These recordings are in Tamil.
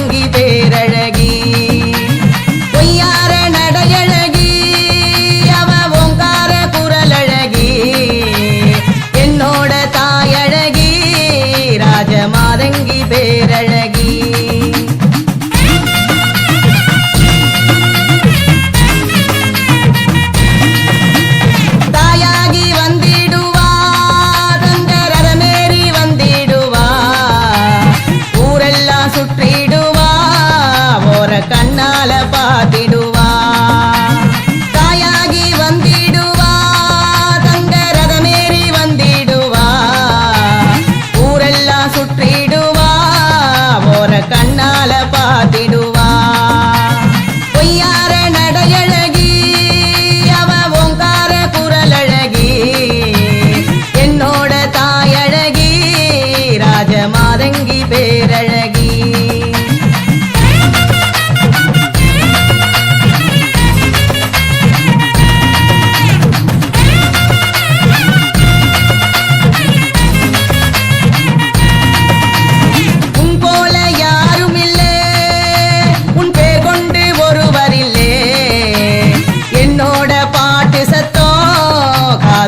சங்கீதே leva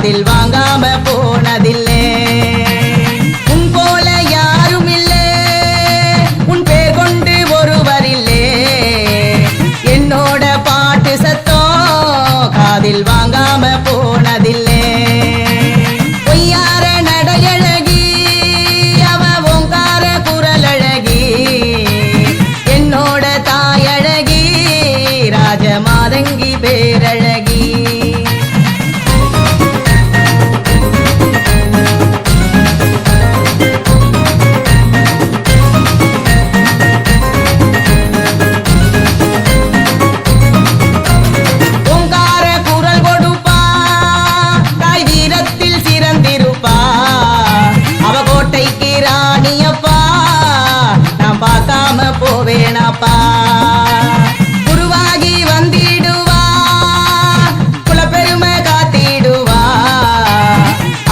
காதில் வாங்காம போனதில்லை. உன் போல யாரும் இல்லே. உன் பேர் கொண்டு ஒருவர் இல்லே. என்னோட பாட்டு சத்தம் காதில் வாங்காம போனதில்லை. பொய்யார நடையழகி அவ ஓங்கார குரல் அழகி என்னோட தாயழகி ராஜமாதங்கி பேரழகி. போவேனாப்பா உருவாகி வந்திடுவா. குலப்பெருமை காத்திடுவா.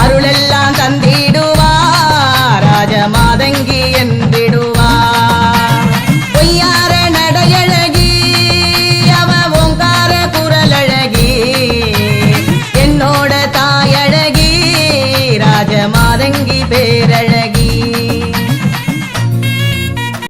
அருளெல்லாம் தந்திடுவா. ராஜமாதங்கி என்றிடுவா. பொய்யார நடையழகி அவ ஓங்கார குரல் அழகி என்னோட தாயழகி ராஜமாதங்கி பேரழகி.